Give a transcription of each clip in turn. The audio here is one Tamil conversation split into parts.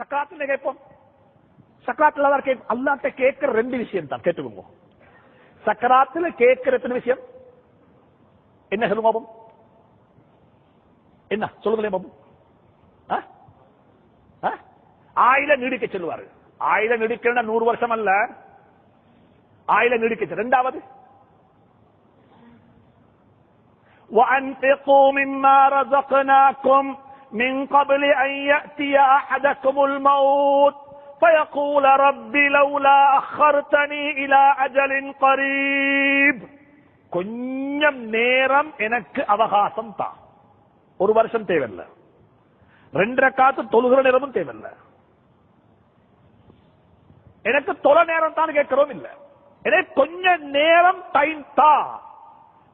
சக்கராத்துல கேட்போம் சக்கராத்துல தான் கேட்போம் அல்லாட்ட கேட்கிற ரெண்டு விஷயம் தான் கேட்டுக்கோங்க சக்கராத்துல கேட்கிற எத்தனை விஷயம் என்ன சொல்லுங்க பாபம் என்ன சொல்லுங்களேன் பாபம் ஆ? ஆ? ஆயில நீடிக்க சொல்லுவாரு ஆயில நீடிக்க நூறு வருஷம் அல்ல ஆயில நீடிக்க ரெண்டாவது وأنفقوا مما رزقناكم من قبل أن يأتي أحدكم الموت فيقول رب لولا أخرتني إلى أجل قريب கொஞ்சம் நேரம் எனக்கு அவகாசம் தான் ஒரு வருஷம் தேவையில்லை ரெண்டரை காத்து தொழுகிற நேரமும் தேவையில்லை எனக்கு தொலை நேரம் தான் கேட்கிறோம் இல்ல எனக்கு கொஞ்ச நேரம் டைம் தா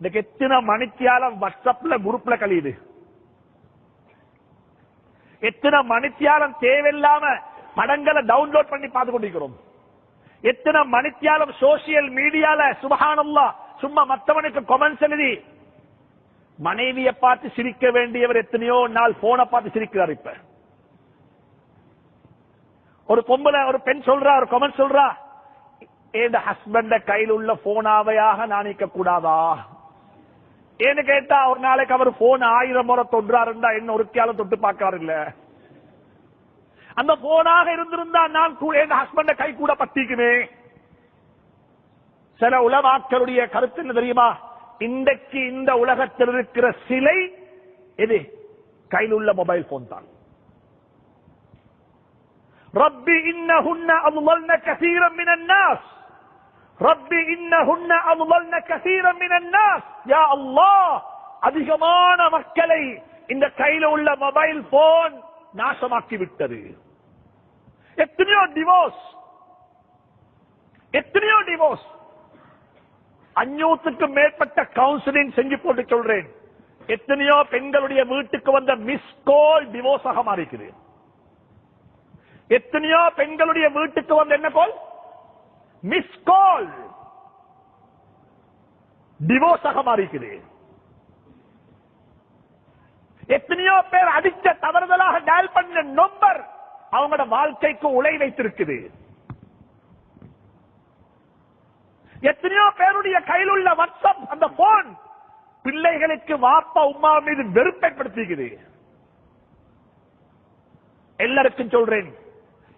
இன்னைக்கு எத்தனை மணித்தியாலம் வாட்ஸ்அப்ல குரூப்ல கழியுது எத்தனை மணித்தியாலம் தேவையில்லாம படங்களை டவுன்லோட் பண்ணி பார்த்து கொண்டிருக்கிறோம். எத்தனை மணித்தியாலம் சோசியல் மீடியால சுபஹானல்லா சும்மா மத்தவனுக்கு கொமெண்ட்ஸ் எழுதி மனைவியை பார்த்து சிரிக்க வேண்டியவர் எத்தனையோ நாள் போனை பார்த்து சிரிக்கிறார் இப்ப. ஒரு பொம்பளை ஒரு பெண் சொல்றா ஒரு கமெண்ட் சொல்றா என் ஹஸ்பண்ட கையில் உள்ள போனாவையாக நான் நிக்க கூடாதா? ஏன்னு கேட்டா ஒரு நாளைக்கு அவர் போன் ஆயிரம் முறை தொன்றாருண்டா என்ன ஒருத்தியால தொட்டு பார்க்காரு இல்ல? அந்த போனாக இருந்திருந்தா நான் என் ஹஸ்பண்ட கை கூட பத்திக்குமே சில உலமாக்களுடைய கருத்து என்ன தெரியுமா? இன்றைக்கு இந்த உலகத்தில் இருக்கிற சிலை எது கையில் உள்ள மொபைல் போன் தான். ரப்பி இன்ன ஹுன்ன அவ்வளவு கசீரம் மினன்னாஸ் ரப்பி இன்னஹுன்ன அதுலல்ன அல்லாஹ் அதிகமான மக்களை இந்த கையில உள்ள மொபைல் போன் நாசமாக்கி விட்டது எத்தனையோ டிவோர்ஸ் எத்தனையோ டிவோர்ஸ் அஞ்சூத்துக்கு மேற்பட்ட கவுன்சிலிங் செஞ்சு போட்டு சொல்றேன். எத்தனையோ பெண்களுடைய வீட்டுக்கு வந்த மிஸ் கோல் டிவோர்ஸாக மாறிக்கிறது எத்தனையோ பெண்களுடைய வீட்டுக்கு வந்த என்ன கோல் மிஸ் கால் டிவோர்ஸாக மாறிக்குது எத்தனையோ பேர் அடிச்ச தவறுதலாக டயல் பண்ண நம்பர் அவங்களோட வாழ்க்கைக்கு உலை வைத்திருக்குது. எத்தனையோ பேருடைய கையில் உள்ள வாட்ஸ்அப் அந்த போன் பிள்ளைகளுக்கு வாப்பா உமா மீது வெறுப்பைப்படுத்திக்குது எல்லாருக்கும் சொல்றேன்.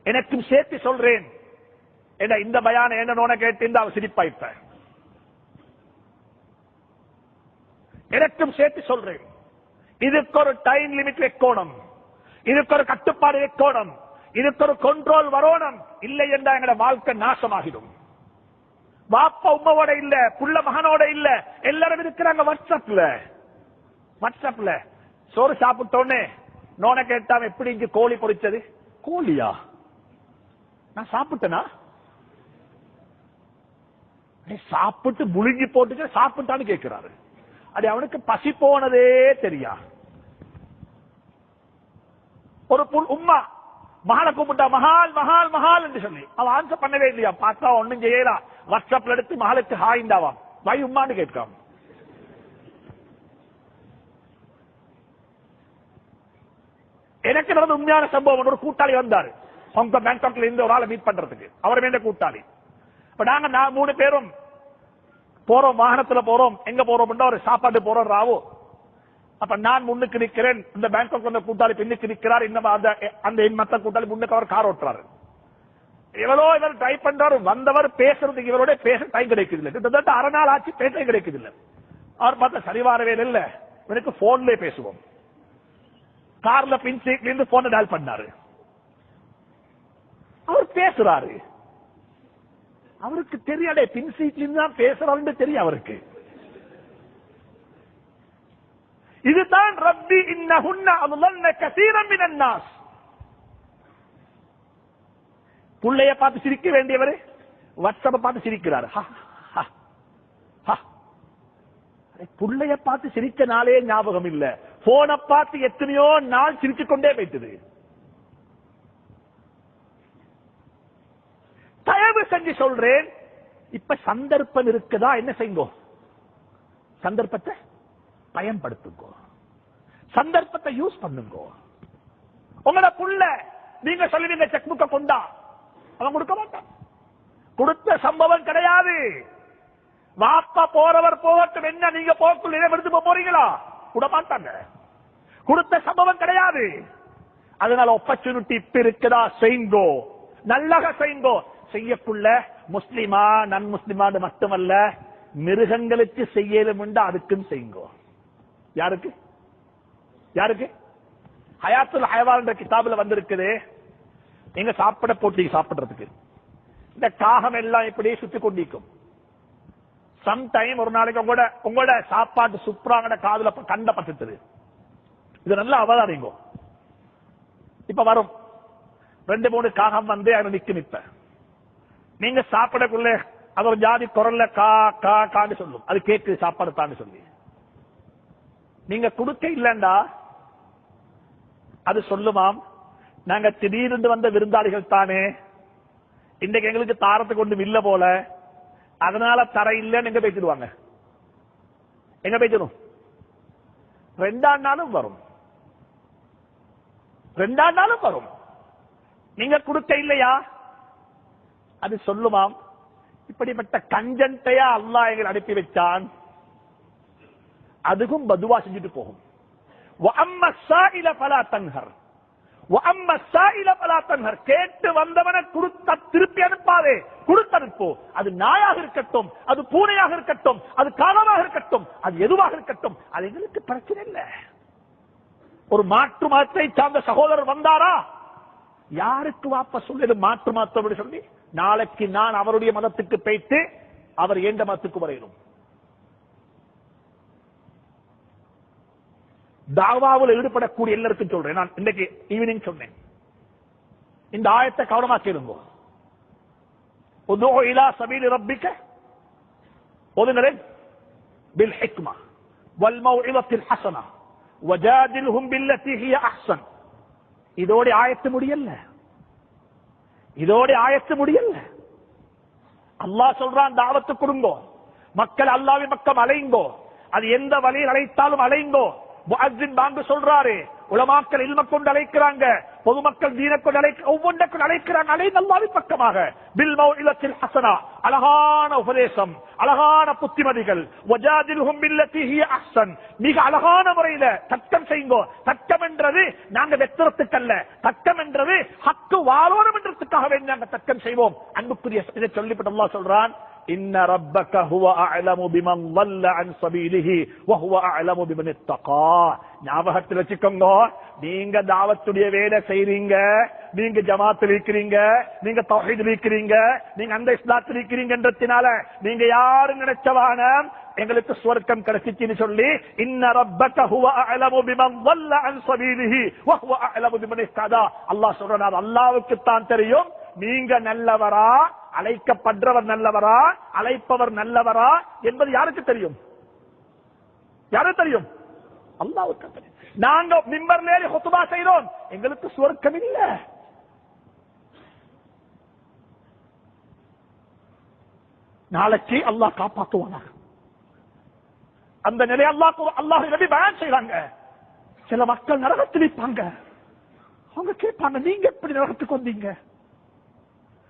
எனக்கும் சேர்த்து சொல்றேன். என்ன இந்த பயான என்ன நோன கேட்டு இந்த சிரிப்பாய்ப்ப எனக்கும் சேர்த்து சொல்றேன். இதுக்கு ஒரு டைம் லிமிட் வைக்கணும். இதுக்கு ஒரு கட்டுப்பாடு வைக்கணும். இதுக்கு ஒரு கண்ட்ரோல் வரணும். இல்லை என்றா எங்களோட வாழ்க்கை நாசமாகிடும். பாப்பா உமாவோட இல்ல புள்ள மகனோட இல்ல எல்லாரும் இருக்கிறாங்க வாட்ஸ்அப்ல வாட்ஸ்அப்ல சோறு சாப்பிட்டோன்னே நோன கேட்டாம எப்படி இங்கு கோழி பொறிச்சது? கோழியா? நான் சாப்பிட்டேனா? சாப்பிட்டு முழுங்கி போட்டு சாப்பிட்டான்னு கேட்கிறாரு. அது அவனுக்கு பசி போனதே தெரியா? ஒரு புல் உம்மா மகால கூப்பிட்டா மகால் மகால் மகால் என்று சொல்லி. அவன் ஆன்சர் பண்ணவே இல்லையா? பார்த்தா ஒண்ணும் செய்யலாம் வாட்ஸ்அப்ல எடுத்து மகளுக்கு ஹாய்ந்தாவா வை உம்மான்னு கேட்காம. எனக்கு நடந்த உண்மையான சம்பவம் ஒரு கூட்டாளி வந்தாரு. ஹாங்காங் பேங்காக்ல இருந்து ஒரு ஆளை மீட் பண்றதுக்கு. அவர் வேண்ட கூட்டாளி. இப்ப நாங்க நான் மூணு பேரும் போறோம் வாகனத்துல போறோம். எங்க போறோம் ஒரு சாப்பாடு போறோம் ராவோ. அப்ப நான் முன்னுக்கு நிக்கிறேன் இந்த பேங்காக் வந்த கூட்டாளி பின்னுக்கு நிற்கிறார் இன்னும் அந்த அந்த என் மத்த கூட்டாளி முன்னுக்கு அவர் கார் ஓட்டுறாரு. எவ்வளோ இவர் ட்ரை பண்றாரு வந்தவர் பேசுறதுக்கு இவரோட பேச டைம் கிடைக்குது இல்ல கிட்டத்தட்ட அரை நாள் ஆச்சு பேச கிடைக்குது இல்ல அவர் பார்த்தா சரிவாரவே இல்ல இவனுக்கு போன்ல பேசுவோம். கார்ல பின் சீட்ல இருந்து போன டயல் பண்ணாரு. அவர் பேசுறாரு. அவருக்கு தெரியாடே பின் சீட்ல தான் பேசுறாருன்னு தெரியும் அவருக்கு. இதுதான் ரப்பி இன்னஹுன்ன அதுலன்ன கசீரம் மினன் புள்ளைய பார்த்து சிரிக்க வேண்டியவர் வாட்ஸ்அப் பார்த்து சிரிக்கிறார். ஹா, புள்ளைய பார்த்து சிரிச்ச நாளே ஞாபகம் இல்ல. போனை பார்த்து எத்தனையோ நாள் சிரிச்சு கொண்டே போயிட்டது. தயவு செஞ்சு சொல்றேன் இப்ப சந்தர்ப்பம் இருக்குதா என்ன செய்யுங்கோ? சந்தர்ப்பத்தை பயன்படுத்துங்கோ. சந்தர்ப்பத்தை யூஸ் பண்ணுங்க. உங்களோட புள்ள நீங்க சொல்லுவீங்க செக் புக்க கொண்டா அவன் கொடுக்க மாட்டான். கொடுத்த சம்பவம் கிடையாது. வாப்பா போறவர் போகட்டும் என்ன நீங்க போக்குள்ள எடுத்து போறீங்களா? விட மாட்டாங்க. கொடுத்த சம்பவம் கிடையாது. அதனால ஆப்பர்ச்சுனிட்டி இப்ப இருக்குதா செய்ங்கோ நல்லக செய்ங்கோ செய்யக்குள்ள முஸ்லிமா நன் முஸ்லிமான்னு மட்டுமல்ல மிருகங்களுக்கு செய்யலும் உண்டு அதுக்கும் செய்யுங்கோ. யாருக்கு? யாருக்கு? ஹயாத்துல் ஹயவான் என்ற கிதாபுல வந்திருக்குது. எங்க சாப்பிட போட்டி சாப்பிடுறதுக்கு. இந்த காகம் எல்லாம் இப்படியே சுத்தி கொண்டிருக்கும். சம்டைம் ஒரு நாளைக்கு உங்களோட உங்களோட சாப்பாட்டு சுப்ராங்கட காதுல கண்ட பட்டுது இது நல்லா அவதாரிங்கோ இப்ப வரும். ரெண்டு மூணு காகம் வந்து அது நிக்கும் இப்ப. நீங்க சாப்பிடக்குள்ள அது ஒரு ஜாதி குரல்ல கா கா கான்னு சொல்லும். அது கேக்கு சாப்பாடு தான்னு சொல்லி. நீங்க கொடுக்க இல்லண்டா. அது சொல்லுமாம். நாங்க திடீர்னு வந்த விருந்தாளிகள் தானே. இன்றைக்கு எங்களுக்கு தாரத்துக்கு ஒன்றும் இல்ல போல. அதனால தர இல்லைன்னு எங்க பேசிடுவாங்க எங்க பேசணும் ரெண்டாம் நாளும் வரும். ரெண்டாம் நாளும் வரும். நீங்க கொடுக்க இல்லையா? அது சொல்லுமாம். இப்படிப்பட்ட கஞ்சண்டையா அல்லா எங்களை அனுப்பி வைச்சான் அதுவும் பதுவா செஞ்சுட்டு போகும். கேட்டு வந்தவனை கொடுத்த திருப்பி அனுப்பாதே. கொடுத்தனுப்போ அது நாயாக இருக்கட்டும் அது பூனையாக இருக்கட்டும் அது காலமாக இருக்கட்டும் அது எதுவாக இருக்கட்டும் அது எங்களுக்கு பிரச்சனை இல்லை. ஒரு மாற்று மதத்தை சார்ந்த சகோதரர் வந்தாரா? யாருக்கு வாப்ப சொல்லு மாற்று மாத்தம் சொல்லி? நாளைக்கு நான் அவருடைய மதத்துக்கு போயிட்டு அவர் எந்த மதத்துக்கு வரையிடும் தாவாவில் ஈடுபடக்கூடிய எல்லாருக்கும் சொல்றேன். நான் இன்னைக்கு ஈவினிங் சொன்னேன். இந்த ஆயத்தை கவனமா கேளுங்க. இலா சபீல் ரப்பிக்க ஒதுங்களேன் பில் ஹிக்மா வல் மௌஇதத்தில் ஹஸனா வஜாதில்ஹும் பில்லத்தி ஹிய அஹ்சன் இதோட ஆயத்து முடியல. இதோட ஆயத்து முடியல. அல்லா சொல்றான் தாவத்து கொடுங்கோ. மக்கள் அல்லாவின் பக்கம் அலைங்கோ அது எந்த வழியில் அழைத்தாலும் அலைங்கோ பாங்கு சொல்றாரு உலமாக்கள் இல்ம கொண்டு அழைக்கிறாங்க. பொதுமக்கள் தீன கொண்டு அழைக்க ஒவ்வொன்றுக்கும் அழைக்கிறாங்க. அலை நல்லாவின் பக்கமாக. பில் மௌஇலத்தில் ஹசனா அழகான உபதேசம் அழகான புத்திமதிகள். மிக அழகான முறையில தர்க்கம் செய்யுங்கோ. தர்க்கம் என்றது நாங்க வெத்திரத்துக்கல்ல. தர்க்கம் என்றது ஹக்கு வாழோணும் என்றதுக்காக வேண்டி நாங்க தக்கம் செய்வோம். அன்புக்குரிய இதை சொல்லிவிட்டு சொல்றான் إن ربك هو أعلم بمن ضل عن سبيله وهو أعلم بمن اتقى ஞாபகத்தில் வச்சுக்கோங்க நீங்க தாவத்துடைய வேலை செய்றீங்க நீங்க ஜமாத்தில் இருக்கிறீங்க நீங்க தௌஹீத் இருக்கிறீங்க நீங்க அந்த இஸ்லாத்தில் இருக்கிறீங்கன்றதுனால நீங்க யாரும் நினைச்சவான எங்களுக்கு சுவர்க்கம் கிடைச்சிச்சுன்னு சொல்லி இன்ன ரப்பக ஹுவ அஅலமு பிமன் ضل عن سبيله وهو أعلم بمن اهتدى அல்லாஹ் சொல்றான் அல்லாஹ்வுக்கு தான் தெரியும் நீங்க நல்லவரா அழைக்கப்படுறவர் நல்லவரா அழைப்பவர் நல்லவரா என்பது யாருக்கு தெரியும்? யாருக்கு தெரியும்? அல்லாவுக்கு தெரியும். நாங்க மிம்பர் ஏறி ஹொத்துபா செய்றோம் எங்களுக்கு சுவர்க்கம் இல்ல. நாளைக்கு அல்லாஹ் காப்பாத்துவானா? அந்த நிலை அல்லாஹ் அல்லாஹ் நபி பயன் செய்வாங்க சில மக்கள் நரகத்தில் இருப்பாங்க அவங்க கேட்பாங்க நீங்க எப்படி நரகத்துக்கு வந்தீங்க?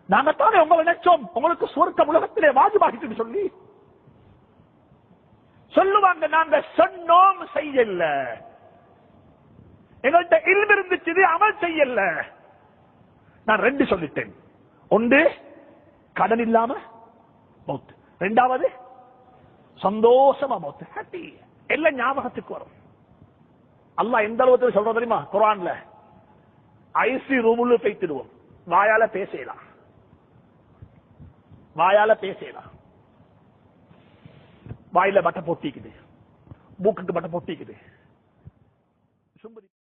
நாங்க உங்களை நினைச்சோம். உங்களுக்கு சுவர்க்கம் உலகத்திலே வாஜிபாகிட்டு சொல்லி. சொல்லுவாங்க நாங்க சொன்னோம் செய்யல. எங்கள்கிட்ட இல்மு இருந்துச்சு அமல் செய்யல. நான் ரெண்டு சொல்லிட்டேன். ஒன்று கடன் இல்லாம மௌத்து. ரெண்டாவது சந்தோஷமா மௌத்து. ஹாப்பி எல்லாம் ஞாபகத்துக்கு வரும். அல்லாஹ் எந்த அளவுக்கு சொல்றது தெரியுமா? குரான்ல ஐசி ரூமுள்ள பேய்த்திடுவோம் வாயால பேசலாம். வாயால பேசலாம் வாயில பட்டை பொட்டிக்குது. மூக்குக்கு பட்ட பொட்டிக்குது. சும்பதி